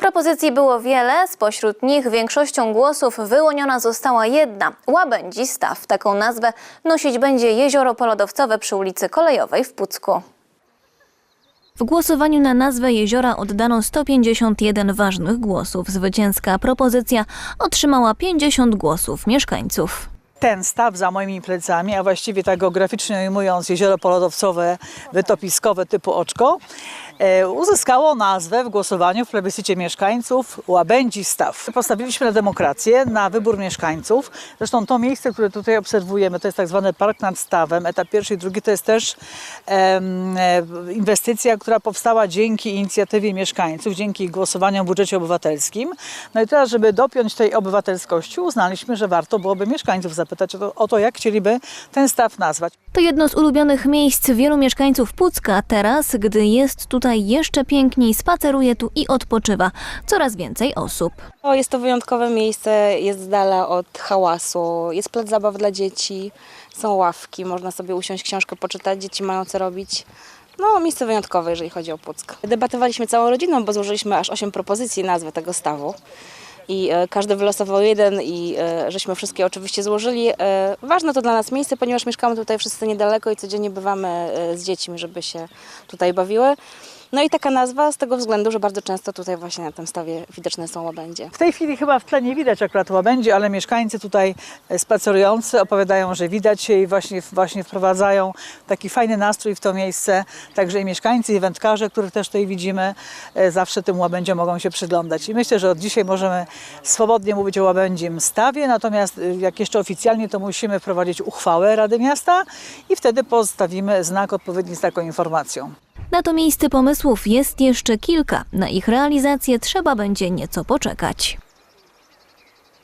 Propozycji było wiele, spośród nich większością głosów wyłoniona została jedna – Łabędzi Staw. Taką nazwę nosić będzie jezioro polodowcowe przy ulicy Kolejowej w Pucku. W głosowaniu na nazwę jeziora oddano 151 ważnych głosów. Zwycięska propozycja otrzymała 50 głosów mieszkańców. ten staw za moimi plecami, a właściwie tak geograficznie ujmując jezioro polodowcowe, wytopiskowe typu Oczko, uzyskało nazwę w głosowaniu w plebiscycie mieszkańców Łabędzi Staw. Postawiliśmy na demokrację, na wybór mieszkańców. Zresztą to miejsce, które tutaj obserwujemy, to jest tak zwany park nad stawem. Etap pierwszy i drugi to jest też e, inwestycja, która powstała dzięki inicjatywie mieszkańców, dzięki głosowaniom w budżecie obywatelskim. No i teraz, żeby dopiąć tej obywatelskości, uznaliśmy, że warto byłoby mieszkańców zapytać o to, o to jak chcieliby ten staw nazwać. To jedno z ulubionych miejsc wielu mieszkańców Pucka. Teraz, gdy jest tutaj jeszcze piękniej, spaceruje tu i odpoczywa coraz więcej osób. O, jest to wyjątkowe miejsce, jest z dala od hałasu, jest plac zabaw dla dzieci, są ławki, można sobie usiąść, książkę poczytać, dzieci mają co robić. No, miejsce wyjątkowe, jeżeli chodzi o Puck. Debatowaliśmy całą rodziną, bo złożyliśmy aż 8 propozycji nazwy tego stawu. I e, każdy wylosował jeden i e, żeśmy wszystkie oczywiście złożyli. E, ważne to dla nas miejsce, ponieważ mieszkamy tutaj wszyscy niedaleko i codziennie bywamy z dziećmi, żeby się tutaj bawiły. No i taka nazwa z tego względu, że bardzo często tutaj właśnie na tym stawie widoczne są łabędzie. W tej chwili chyba w tle nie widać akurat łabędzi, ale mieszkańcy tutaj e, spacerujący opowiadają, że widać je i właśnie, właśnie wprowadzają taki fajny nastrój w to miejsce. Także i mieszkańcy, i wędkarze, których też tutaj widzimy, e, zawsze tym łabędziom mogą się przyglądać. I myślę, że od dzisiaj możemy swobodnie mówić o łabędzim stawie, natomiast e, jak jeszcze oficjalnie, to musimy wprowadzić uchwałę Rady Miasta i wtedy postawimy znak odpowiedni z taką informacją. Na to miejsce pomysłów jest jeszcze kilka. Na ich realizację trzeba będzie nieco poczekać.